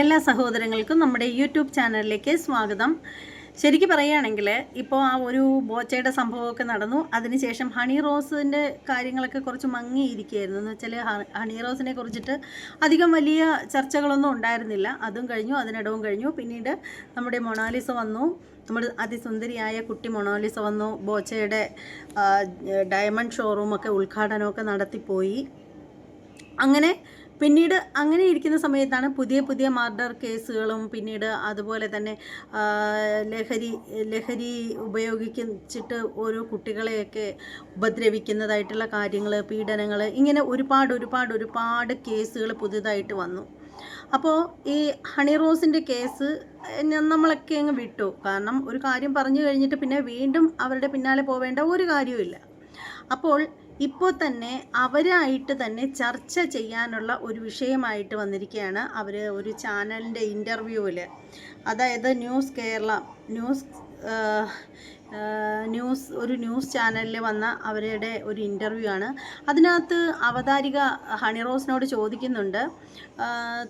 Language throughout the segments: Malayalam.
എല്ലാ സഹോദരങ്ങൾക്കും നമ്മുടെ യൂട്യൂബ് ചാനലിലേക്ക് സ്വാഗതം. ശരിക്കും പറയുകയാണെങ്കിൽ ഇപ്പോൾ ആ ഒരു ബോച്ചയുടെ സംഭവമൊക്കെ നടന്നു. അതിനുശേഷം ഹണി റോസിന്റെ കാര്യങ്ങളൊക്കെ കുറച്ച് മങ്ങിയിരിക്കുകയായിരുന്നു. എന്ന് വെച്ചാൽ ഹണി റോസിനെ കുറിച്ചിട്ട് അധികം വലിയ ചർച്ചകളൊന്നും ഉണ്ടായിരുന്നില്ല. അതും കഴിഞ്ഞു അതിനിടവും കഴിഞ്ഞു. പിന്നീട് നമ്മുടെ മൊണാലിസ വന്നു. നമ്മുടെ അതിസുന്ദരിയായ കുട്ടി മൊണാലിസ വന്നു. ബോച്ചയുടെ ഡയമണ്ട് ഷോറൂമൊക്കെ ഉദ്ഘാടനമൊക്കെ നടത്തിപ്പോയി. അങ്ങനെ പിന്നീട് അങ്ങനെ ഇരിക്കുന്ന സമയത്താണ് പുതിയ പുതിയ മർഡർ കേസുകളും പിന്നീട് അതുപോലെ തന്നെ ലഹരി ലഹരി ഉപയോഗിച്ചിട്ട് ഓരോ കുട്ടികളെയൊക്കെ ഉപദ്രവിക്കുന്നതായിട്ടുള്ള കാര്യങ്ങൾ പീഡനങ്ങൾ ഇങ്ങനെ ഒരുപാട് ഒരുപാട് ഒരുപാട് കേസുകൾ പുതിയതായിട്ട് വന്നു. അപ്പോൾ ഈ ഹണി റോസിന്റെ കേസ് നമ്മളൊക്കെ അങ്ങ് വിട്ടു. കാരണം ഒരു കാര്യം പറഞ്ഞു കഴിഞ്ഞിട്ട് പിന്നെ വീണ്ടും അവരുടെ പിന്നാലെ പോവേണ്ട ഒരു കാര്യവുമില്ല. അപ്പോൾ ഇപ്പോൾ തന്നെ അവരായിട്ട് തന്നെ ചർച്ച ചെയ്യാനുള്ള ഒരു വിഷയമായിട്ട് വന്നിരിക്കുകയാണ് അവർ ഒരു ചാനലിന്റെ ഇന്റർവ്യൂവിൽ അതായത് ന്യൂസ് കേരള ന്യൂസ് ന്യൂസ് ഒരു ന്യൂസ് ചാനലിൽ വന്ന അവരുടെ ഒരു ഇന്റർവ്യൂ ആണ്. അതിനകത്ത് അവതാരിക ഹണിറോസിനോട് ചോദിക്കുന്നുണ്ട്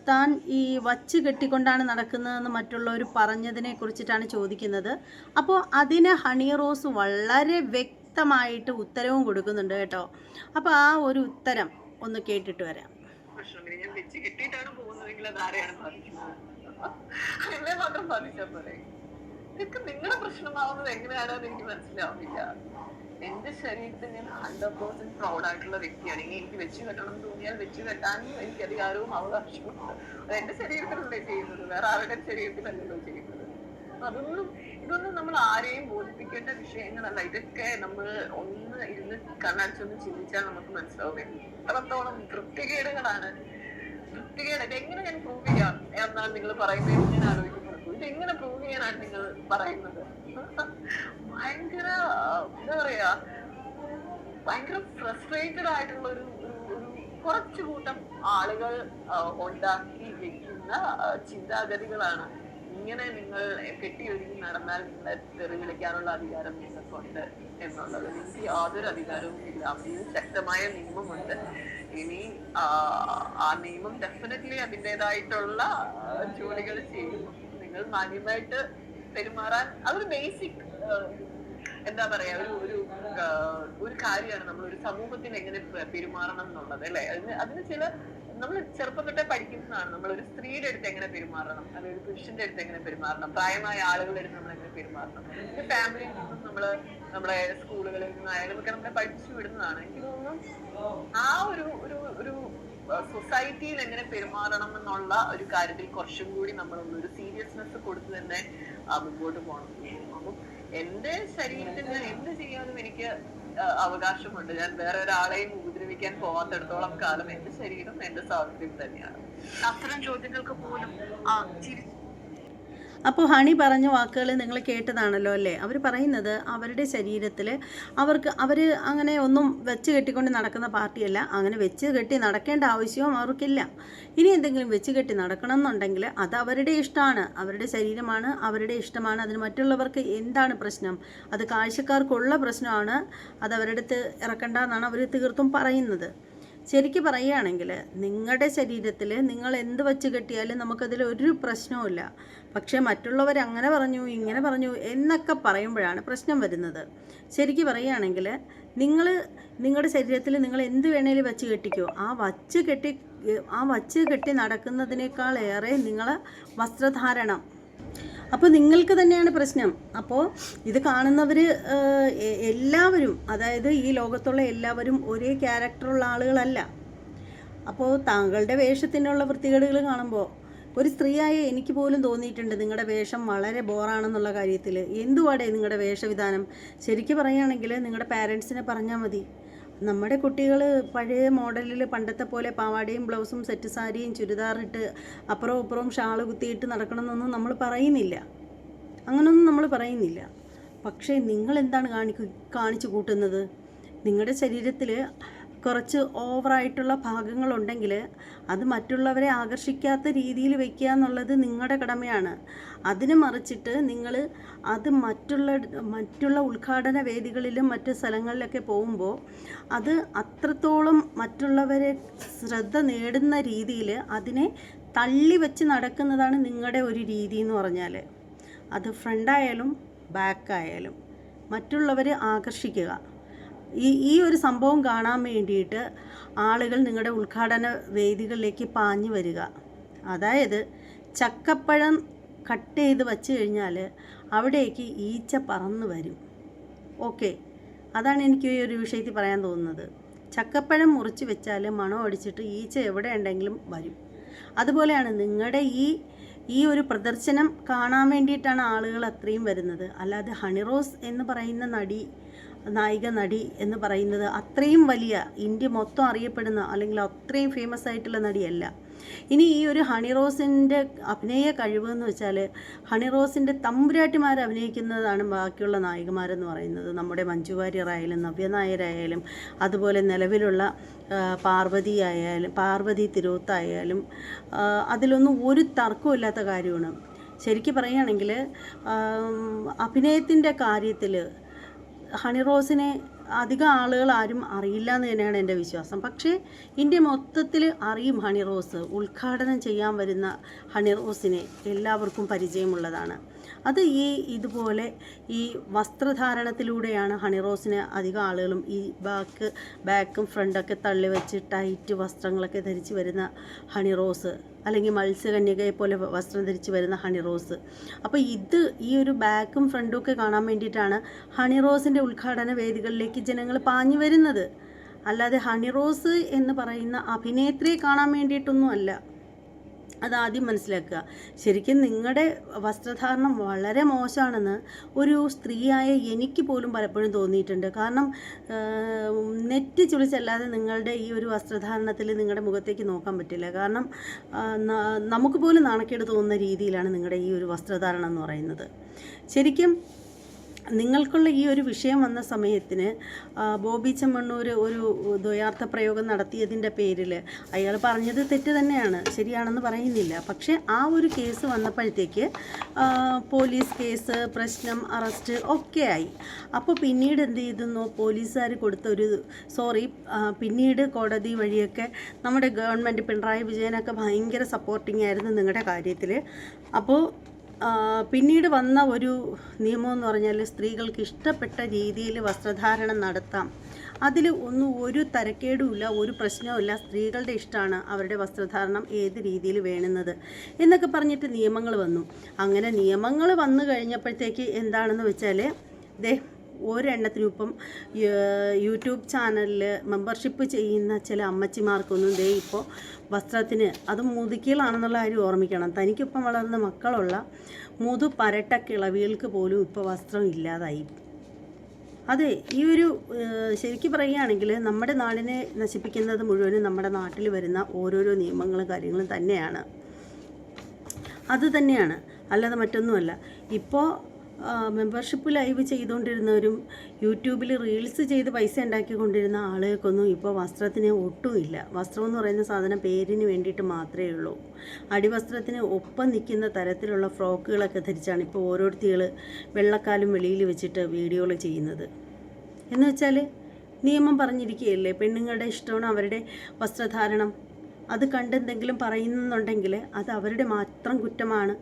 താൻ ഈ വച്ച് കെട്ടിക്കൊണ്ടാണ് നടക്കുന്നതെന്ന് മറ്റുള്ളവർ പറഞ്ഞതിനെ കുറിച്ചിട്ടാണ് ചോദിക്കുന്നത്. അപ്പോൾ അതിന് ഹണിറോസ് വളരെ വളരെ വ്യക്തമായിട്ട് ഉത്തരവും കൊടുക്കുന്നുണ്ട് കേട്ടോ. അപ്പോൾ ആ ഒരു ഉത്തരം ഒന്ന് കേട്ടിട്ട് വരാം. നിങ്ങളുടെ പ്രശ്നമാവുന്നത് എങ്ങനെയാണെന്ന് എനിക്ക് മനസ്സിലാവുന്നില്ല. എന്റെ ശരീരത്തിൽ ഞാൻ ഹൺഡ്രഡ് പേഴ്സെന്റ് പ്രൗഡ് ആയിട്ടുള്ള വ്യക്തിയാണ്. ഇനി എനിക്ക് വെച്ച് കെട്ടണം തോന്നിയാൽ വെച്ച് കെട്ടാനും എനിക്ക് അധികാരവും അവകാശവും അത് എന്റെ ശരീരത്തിലല്ലേ ചെയ്യുന്നത്. വേറെ ആരുടെ ശരീരത്തിലല്ലല്ലോ ചെയ്യുന്നത്. അതൊന്നും ഇതൊന്നും നമ്മൾ ആരെയും ബോധിപ്പിക്കേണ്ട വിഷയങ്ങളല്ല. ഇതൊക്കെ നമ്മൾ ഒന്ന് ഇരുന്ന് കണ്ണടിച്ചൊന്ന് ചിന്തിച്ചാൽ നമുക്ക് മനസ്സിലാവും എത്രത്തോളം വൃത്തികേടുകളാണ് വൃത്തികേട് ഇതെങ്ങനെ ഞാൻ പ്രൂവ് ചെയ്യാം എന്നാണ് നിങ്ങൾ പറയുന്നത് ഞാൻ ആലോചിക്കുന്നത് ഇതെങ്ങനെ പ്രൂവ് ചെയ്യാനാണ് നിങ്ങൾ പറയുന്നത്? ഭയങ്കര എന്താ പറയാ ഭയങ്കര ഫ്രസ്ട്രേറ്റഡ് ആയിട്ടുള്ള ഒരു കുറച്ചു കൂട്ടം ആളുകൾ ഉണ്ടാക്കി വെക്കുന്ന ചിന്താഗതികളാണ്. ഇങ്ങനെ നിങ്ങൾ കെട്ടിയൊഴുകി നടന്നാൽ നിങ്ങളെ തെറി വിളിക്കാനുള്ള അധികാരം നിങ്ങൾക്കുണ്ട് എന്നുള്ളത്. എനിക്ക് യാതൊരു അധികാരവും ഇല്ല. അതിന് ശക്തമായ നിയമമുണ്ട്. ഇനി ആ, നിയമം ഡെഫിനറ്റ്ലി അതിന്റെതായിട്ടുള്ള ജോലികൾ ചെയ്യും. നിങ്ങൾ മാന്യമായിട്ട് പെരുമാറാൻ അതൊരു ബേസിക് എന്താ പറയാ ഒരു ഒരു ഒരു കാര്യമാണ്. നമ്മൾ ഒരു സമൂഹത്തിൽ എങ്ങനെ പെരുമാറണം എന്നുള്ളത് അല്ലെ? അതിന് അതിന് ചില നമ്മൾ ചെറുപ്പം തൊട്ടേ പഠിക്കുന്നതാണ്. നമ്മൾ ഒരു സ്ത്രീയുടെ അടുത്ത് എങ്ങനെ പെരുമാറണം? അല്ലെങ്കിൽ ഒരു പുരുഷന്റെ അടുത്ത് എങ്ങനെ പെരുമാറണം? പ്രായമായ ആളുകളുടെ അടുത്ത് നമ്മൾ എങ്ങനെ പെരുമാറണം? ഫാമിലിയിൽ നിന്നും നമ്മൾ നമ്മുടെ സ്കൂളുകളിൽ നിന്നായാലും ഒക്കെ നമ്മളെ പഠിച്ചു വിടുന്നതാണ്. എനിക്ക് തോന്നുന്നു ആ ഒരു ഒരു ഒരു സൊസൈറ്റിയിൽ എങ്ങനെ പെരുമാറണം എന്നുള്ള ഒരു കാര്യത്തിൽ കുറച്ചും കൂടി നമ്മൾ ഒരു സീരിയസ്നെസ് കൊടുത്ത് തന്നെ മുമ്പോട്ട് പോകണം അപ്പം എന്റെ ശരീരത്തിന് എന്ത് ചെയ്യാനും എനിക്ക് അവകാശമുണ്ട്. ഞാൻ വേറെ ഒരാളെയും ഉപദ്രവിക്കാൻ പോവാത്തിടത്തോളം കാലം എന്റെ ശരീരം എന്റെ സ്വാതന്ത്ര്യം തന്നെയാണ്. അത്തരം ചോദ്യങ്ങൾക്ക് പോലും ആ ചിരി അപ്പോൾ ഹണി പറഞ്ഞ വാക്കുകൾ നിങ്ങൾ കേട്ടതാണല്ലോ അല്ലേ? അവർ പറയുന്നത് അവരുടെ ശരീരത്തിൽ അവർക്ക് അവർ അങ്ങനെ ഒന്നും വെച്ച് കെട്ടിക്കൊണ്ട് നടക്കുന്ന പാർട്ടിയല്ല. അങ്ങനെ വെച്ച് കെട്ടി നടക്കേണ്ട ആവശ്യവും അവർക്കില്ല. ഇനി എന്തെങ്കിലും വെച്ച് കെട്ടി നടക്കണം എന്നുണ്ടെങ്കിൽ അത് അവരുടെ ഇഷ്ടമാണ്. അവരുടെ ശരീരമാണ് അവരുടെ ഇഷ്ടമാണ്. അതിന് മറ്റുള്ളവർക്ക് എന്താണ് പ്രശ്നം? അത് കാഴ്ചക്കാർക്കുള്ള പ്രശ്നമാണ്. അത് അവരുടെ ഇറക്കണ്ട എന്നാണ് അവർ തീർത്തും പറയുന്നത്. ശരിക്ക് പറയുകയാണെങ്കിൽ നിങ്ങളുടെ ശരീരത്തിൽ നിങ്ങൾ എന്ത് വെച്ച് കെട്ടിയാലും നമുക്കതിൽ ഒരു പ്രശ്നവുമില്ല. പക്ഷേ മറ്റുള്ളവർ അങ്ങനെ പറഞ്ഞു ഇങ്ങനെ പറഞ്ഞു എന്നൊക്കെ പറയുമ്പോഴാണ് പ്രശ്നം വരുന്നത്. ശരിക്കും പറയുകയാണെങ്കിൽ നിങ്ങൾ നിങ്ങളുടെ ശരീരത്തിൽ നിങ്ങൾ എന്ത് വേണേലും വെച്ച് കെട്ടിക്കോ. ആ വച്ച് കെട്ടി ആ വച്ച് കെട്ടി നടക്കുന്നതിനേക്കാളേറെ നിങ്ങൾ വസ്ത്രധാരണം അപ്പോൾ നിങ്ങൾക്ക് തന്നെയാണ് പ്രശ്നം. അപ്പോൾ ഇത് കാണുന്നവർ എല്ലാവരും അതായത് ഈ ലോകത്തുള്ള എല്ലാവരും ഒരേ ക്യാരക്ടറുള്ള ആളുകളല്ല. അപ്പോൾ താങ്കളുടെ വേഷത്തിനുള്ള വൃത്തികേടുകൾ കാണുമ്പോൾ ഒരു സ്ത്രീയായ എനിക്ക് പോലും തോന്നിയിട്ടുണ്ട് നിങ്ങളുടെ വേഷം വളരെ ബോറാണെന്നുള്ള കാര്യത്തിൽ എന്തുവാടേ നിങ്ങളുടെ വേഷവിധാനം? ശരിക്കും പറയുകയാണെങ്കിൽ നിങ്ങളുടെ പാരൻസിനെ പറഞ്ഞാൽ മതി. നമ്മുടെ കുട്ടികൾ പഴയ മോഡലിൽ പണ്ടത്തെ പോലെ പാവാടയും ബ്ലൗസും സെറ്റ് സാരിയും ചുരിദാറിട്ട് അപ്പുറവും ഇപ്പുറവും ഷാൾ കുത്തിയിട്ട് നടക്കണമെന്നൊന്നും നമ്മൾ പറയുന്നില്ല. അങ്ങനൊന്നും നമ്മൾ പറയുന്നില്ല. പക്ഷേ നിങ്ങൾ എന്താണ് കാണിക്കു കാണിച്ചു കൂട്ടുന്നത്? നിങ്ങളുടെ ശരീരത്തിൽ കുറച്ച് ഓവറായിട്ടുള്ള ഭാഗങ്ങളുണ്ടെങ്കിൽ അത് മറ്റുള്ളവരെ ആകർഷിക്കാത്ത രീതിയിൽ വയ്ക്കുക എന്നുള്ളത് നിങ്ങളുടെ കടമയാണ്. അതിന് മറിച്ചിട്ട് നിങ്ങൾ അത് മറ്റുള്ള മറ്റുള്ള ഉദ്ഘാടന വേദികളിലും മറ്റ് സ്ഥലങ്ങളിലൊക്കെ പോകുമ്പോൾ അത് അത്രത്തോളം മറ്റുള്ളവരെ ശ്രദ്ധ നേടുന്ന രീതിയിൽ അതിനെ തള്ളി വെച്ച് നടക്കുന്നതാണ് നിങ്ങളുടെ ഒരു രീതി എന്ന് പറഞ്ഞാൽ. അത് ഫ്രണ്ടായാലും ബാക്കായാലും മറ്റുള്ളവരെ ആകർഷിക്കുക. ഈ ഈ ഒരു സംഭവം കാണാൻ വേണ്ടിയിട്ട് ആളുകൾ നിങ്ങളുടെ ഉദ്ഘാടന വേദികളിലേക്ക് പാഞ്ഞു വരിക. അതായത് ചക്കപ്പഴം കട്ട് ചെയ്ത് വച്ച് കഴിഞ്ഞാൽ അവിടേക്ക് ഈച്ച പറന്ന് വരും. ഓക്കെ. അതാണ് എനിക്ക് ഈ ഒരു വിഷയത്തിൽ പറയാൻ തോന്നുന്നത്. ചക്കപ്പഴം മുറിച്ച് വെച്ചാൽ മണം അടിച്ചിട്ട് ഈച്ച എവിടെ ഉണ്ടെങ്കിലും വരും. അതുപോലെയാണ് നിങ്ങളുടെ ഈ ഈ ഒരു പ്രദർശനം കാണാൻ വേണ്ടിയിട്ടാണ് ആളുകൾ അത്രയും വരുന്നത്. അല്ലാതെ ഹണിറോസ് എന്ന് പറയുന്ന നടി നായിക നടി എന്ന് പറയുന്നത് അത്രയും വലിയ ഇന്ത്യ മൊത്തം അറിയപ്പെടുന്ന അല്ലെങ്കിൽ അത്രയും ഫേമസ് ആയിട്ടുള്ള നടിയല്ല. ഇനി ഈ ഒരു ഹണിറോസിന്റെ അഭിനയ കഴിവ് എന്ന് വെച്ചാൽ ഹണിറോസിന്റെ തമ്പുരാട്ടിമാർ അഭിനയിക്കുന്നതാണ് ബാക്കിയുള്ള നായികമാരെന്ന് പറയുന്നത്. നമ്മുടെ മഞ്ജു വാര്യറായാലും നവ്യ നായരായാലും അതുപോലെ നിലവിലുള്ള പാർവതി ആയാലും പാർവതി തിരുവത്തായാലും അതിലൊന്നും ഒരു തർക്കമില്ലാത്ത കാര്യമാണ്. ശരിക്കും പറയുകയാണെങ്കിൽ അഭിനയത്തിന്റെ കാര്യത്തിൽ ഹണിറോസിനെ അധികം ആളുകൾ ആരും അറിയില്ല എന്ന് തന്നെയാണ് എന്റെ വിശ്വാസം. പക്ഷേ ഇന്ത്യ മൊത്തത്തിൽ അറിയും ഹണി റോസ് ഉദ്ഘാടനം ചെയ്യാൻ വരുന്ന ഹണി റോസിനെ എല്ലാവർക്കും പരിചയമുള്ളതാണ്. അത് ഈ ഇതുപോലെ ഈ വസ്ത്രധാരണത്തിലൂടെയാണ് ഹണിറോസിന് അധികം ആളുകളും ഈ ബാക്ക് ബാക്കും ഫ്രണ്ടൊക്കെ തള്ളി വെച്ച് ടൈറ്റ് വസ്ത്രങ്ങളൊക്കെ ധരിച്ച് വരുന്ന ഹണിറോസ് അല്ലെങ്കിൽ മത്സ്യകന്യകയെ പോലെ വസ്ത്രം ധരിച്ച് വരുന്ന ഹണിറോസ് അപ്പോൾ ഇത് ഈ ഒരു ബാക്കും ഫ്രണ്ടും ഒക്കെ കാണാൻ വേണ്ടിയിട്ടാണ് ഹണിറോസിന്റെ ഉദ്ഘാടന വേദികളിലേക്ക് ജനങ്ങൾ പാഞ്ഞു വരുന്നത്. അല്ലാതെ ഹണിറോസ് എന്ന് പറയുന്ന അഭിനേത്രിയെ കാണാൻ വേണ്ടിയിട്ടൊന്നും അല്ല അതാദ്യം മനസ്സിലാക്കുക. ശരിക്കും നിങ്ങളുടെ വസ്ത്രധാരണം വളരെ മോശമാണെന്ന് ഒരു സ്ത്രീയായ എനിക്ക് പോലും പലപ്പോഴും തോന്നിയിട്ടുണ്ട്. കാരണം നെറ്റ് ചുളിച്ചല്ലാതെ നിങ്ങളുടെ ഈ ഒരു വസ്ത്രധാരണത്തിൽ നിങ്ങളുടെ മുഖത്തേക്ക് നോക്കാൻ പറ്റില്ല. കാരണം നമുക്ക് പോലും നാണക്കേട് തോന്നുന്ന രീതിയിലാണ് നിങ്ങളുടെ ഈ ഒരു വസ്ത്രധാരണം എന്ന് പറയുന്നത്. ശരിക്കും നിങ്ങൾക്കുള്ള ഈ ഒരു വിഷയം വന്ന സമയത്തിന് ബോബി ചെമ്മണ്ണൂർ ഒരു ദ്വയാർത്ഥ പ്രയോഗം നടത്തിയതിന്റെ പേരിൽ അയാൾ പറഞ്ഞത് തെറ്റ് തന്നെയാണ് ശരിയാണെന്ന് പറയുന്നില്ല. പക്ഷേ ആ ഒരു കേസ് വന്നപ്പോഴത്തേക്ക് പോലീസ് കേസ് പ്രശ്നം അറസ്റ്റ് ഒക്കെ ആയി. അപ്പോൾ പിന്നീട് എന്ത് ചെയ്തെന്നോ പോലീസുകാർ കൊടുത്ത ഒരു സോറി പിന്നീട് കോടതി വഴിയൊക്കെ നമ്മുടെ ഗവൺമെന്റ് പിണറായി വിജയനൊക്കെ ഭയങ്കര സപ്പോർട്ടിങ് ആയിരുന്നു നിങ്ങളുടെ കാര്യത്തിൽ. അപ്പോൾ പിന്നീട് വന്ന ഒരു നിയമം എന്ന് പറഞ്ഞാൽ സ്ത്രീകൾക്ക് ഇഷ്ടപ്പെട്ട രീതിയിൽ വസ്ത്രധാരണം നടത്താം. അതിൽ ഒന്നും ഒരു തരക്കേടുമില്ല ഒരു പ്രശ്നവുമില്ല സ്ത്രീകളുടെ ഇഷ്ടമാണ് അവരുടെ വസ്ത്രധാരണം ഏത് രീതിയിൽ വേണമെന്നത് എന്നൊക്കെ പറഞ്ഞിട്ട് നിയമങ്ങൾ വന്നു. അങ്ങനെ നിയമങ്ങൾ വന്നു കഴിഞ്ഞപ്പോഴത്തേക്ക് എന്താണെന്ന് വെച്ചാൽ ദേ ഒരെണ്ണത്തിനും ഇപ്പം യൂട്യൂബ് ചാനലിൽ മെമ്പർഷിപ്പ് ചെയ്യുന്ന ചില അമ്മച്ചിമാർക്കൊന്നും ദേ ഇപ്പോൾ വസ്ത്രത്തിന് അത് മുതുക്കികളാണെന്നുള്ള കാര്യം ഓർമ്മിക്കണം. തനിക്കിപ്പം വളർന്ന മക്കളുള്ള മുതു പരട്ട കിളവികൾക്ക് പോലും ഇപ്പോൾ വസ്ത്രം ഇല്ലാതായി. അതെ ഈ ഒരു ശരിക്കും പറയുകയാണെങ്കിൽ നമ്മുടെ നാടിനെ നശിപ്പിക്കുന്നത് മുഴുവനും നമ്മുടെ നാട്ടിൽ വരുന്ന ഓരോരോ നിയമങ്ങളും കാര്യങ്ങളും തന്നെയാണ്. അത് തന്നെയാണ്. അല്ലാതെ മറ്റൊന്നുമല്ല. ഇപ്പോൾ മെമ്പർഷിപ്പ് ലൈവ് ചെയ്തുകൊണ്ടിരുന്നവരും യൂട്യൂബിൽ റീൽസ് ചെയ്ത് പൈസ ഉണ്ടാക്കിക്കൊണ്ടിരുന്ന ആളുകൾക്കൊന്നും ഇപ്പോൾ വസ്ത്രത്തിന് ഒട്ടുമില്ല വസ്ത്രം എന്ന് പറയുന്ന സാധനം പേരിന് വേണ്ടിയിട്ട് മാത്രമേ ഉള്ളൂ. അടിവസ്ത്രത്തിന് ഒപ്പം നിൽക്കുന്ന തരത്തിലുള്ള ഫ്രോക്കുകളൊക്കെ ധരിച്ചാണ് ഇപ്പോൾ ഓരോരുത്തികൾ വെള്ളക്കാലും വെളിയിൽ വെച്ചിട്ട് വീഡിയോകൾ ചെയ്യുന്നത്. എന്ന് വെച്ചാൽ നിയമം പറഞ്ഞിരിക്കുകയല്ലേ പെണ്ണുങ്ങളുടെ ഇഷ്ടമാണ് അവരുടെ വസ്ത്രധാരണം. അത് കണ്ടെന്തെങ്കിലും പറയുന്നുണ്ടെങ്കിൽ അത് അവരുടെ മാത്രം കുറ്റമാണ്.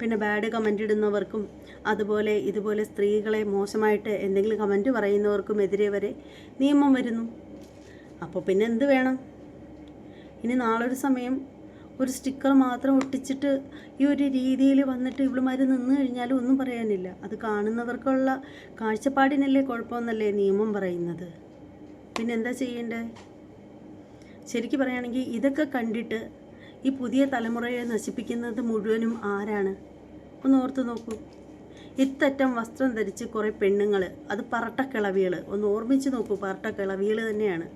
പിന്നെ ബാഡ് കമന്റ് ഇടുന്നവർക്കും അതുപോലെ ഇതുപോലെ സ്ത്രീകളെ മോശമായിട്ട് എന്തെങ്കിലും കമന്റ് പറയുന്നവർക്കും എതിരെ വരെ നിയമം വരുന്നു. അപ്പോൾ പിന്നെ എന്ത് വേണം? ഇനി നാളൊരു സമയം ഒരു സ്റ്റിക്കർ മാത്രം ഒട്ടിച്ചിട്ട് ഈ ഒരു രീതിയിൽ വന്നിട്ട് ഇവളുമാർ നിന്ന് കഴിഞ്ഞാലും ഒന്നും പറയാനില്ല. അത് കാണുന്നവർക്കുള്ള കാഴ്ചപ്പാടിനല്ലേ കുഴപ്പമെന്നല്ലേ നിയമം പറയുന്നത്. പിന്നെന്താ ചെയ്യേണ്ടത് ചെയ്യേണ്ടേ? ശരിക്കും പറയുകയാണെങ്കിൽ ഇതൊക്കെ കണ്ടിട്ട് ഈ പുതിയ തലമുറയെ നശിപ്പിക്കുന്നത് മുഴുവനും ആരാണ്? ഒന്ന് ഓർത്ത് നോക്കൂ. ഇത്തറ്റം വസ്ത്രം ധരിച്ച് കുറേ പെണ്ണുങ്ങൾ അത് പറട്ടക്കിളവികൾ ഒന്ന് ഓർമ്മിച്ച് നോക്കൂ പറട്ടക്കിളവികൾ തന്നെയാണ്.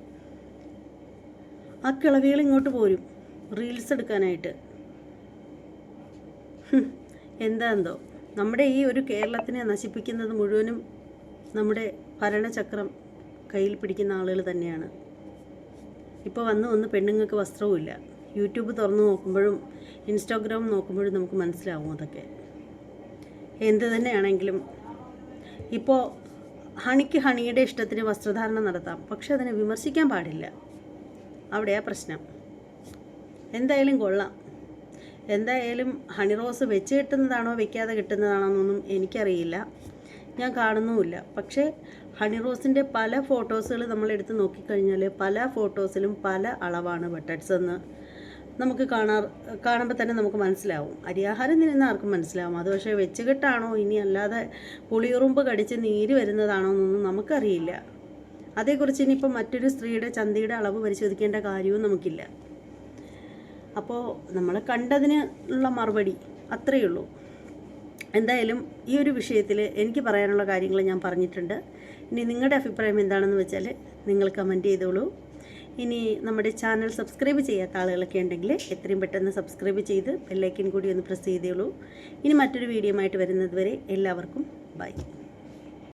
ആ കിളവികൾ ഇങ്ങോട്ട് പോരും റീൽസ് എടുക്കാനായിട്ട്. എന്താന്തോ നമ്മുടെ ഈ ഒരു കേരളത്തിനെ നശിപ്പിക്കുന്നത് മുഴുവനും നമ്മുടെ ഭരണചക്രം കയ്യിൽ പിടിക്കുന്ന ആളുകൾ തന്നെയാണ്. ഇപ്പോൾ വന്ന് ഒന്ന് പെണ്ണുങ്ങൾക്ക് വസ്ത്രവുമില്ല. യൂട്യൂബ് തുറന്ന് നോക്കുമ്പോഴും ഇൻസ്റ്റാഗ്രാം നോക്കുമ്പോഴും നമുക്ക് മനസ്സിലാവും അതൊക്കെ. എന്ത് തന്നെയാണെങ്കിലും ഇപ്പോൾ ഹണിക്ക് ഹണിയുടെ ഇഷ്ടത്തിന് വസ്ത്രധാരണം നടത്താം. പക്ഷെ അതിനെ വിമർശിക്കാൻ പാടില്ല. അവിടെയാ പ്രശ്നം. എന്തായാലും കൊള്ളാം. എന്തായാലും ഹണി റോസ് വെച്ച് കിട്ടുന്നതാണോ വെക്കാതെ കിട്ടുന്നതാണോ എന്നൊന്നും എനിക്കറിയില്ല. ഞാൻ കാണുന്നുമില്ല. പക്ഷേ ഹണി റോസിന്റെ പല ഫോട്ടോസുകൾ നമ്മളെടുത്ത് നോക്കിക്കഴിഞ്ഞാൽ പല ഫോട്ടോസിലും പല അളവാണ് ബട്ടഡ്സ് എന്ന് നമുക്ക് കാണാ കാണുമ്പോൾ തന്നെ നമുക്ക് മനസ്സിലാവും. അരിയാഹാരം തിന്നുന്ന ആർക്കും മനസ്സിലാവും. അത് പക്ഷേ വെച്ചുകെട്ടാണോ? ഇനി അല്ലാതെ പുളിയുറുമ്പ് കടിച്ച് നീര് വരുന്നതാണോ എന്നൊന്നും നമുക്കറിയില്ല. അതേക്കുറിച്ച് ഇനിയിപ്പോൾ മറ്റൊരു സ്ത്രീയുടെ ചന്തയുടെ അളവ് പരിശോധിക്കേണ്ട കാര്യവും നമുക്കില്ല. അപ്പോൾ നമ്മൾ കണ്ടതിന് ഉള്ള മറുപടി അത്രയേ ഉള്ളൂ. എന്തായാലും ഈ ഒരു വിഷയത്തിൽ എനിക്ക് പറയാനുള്ള കാര്യങ്ങൾ ഞാൻ പറഞ്ഞിട്ടുണ്ട്. ഇനി നിങ്ങളുടെ അഭിപ്രായം എന്താണെന്ന് വെച്ചാൽ നിങ്ങൾ കമന്റ് ചെയ്തോളൂ. ഇനി നമ്മുടെ ചാനൽ സബ്സ്ക്രൈബ് ചെയ്യാത്ത ആളുകളൊക്കെ ഉണ്ടെങ്കിൽ എത്രയും പെട്ടെന്ന് സബ്സ്ക്രൈബ് ചെയ്ത് ബെല്ലൈക്കൻ കൂടി ഒന്ന് പ്രസ് ചെയ്തോളൂ ഇനി മറ്റൊരു വീഡിയോ ആയിട്ട് വരുന്നത് വരെ എല്ലാവർക്കും ബൈ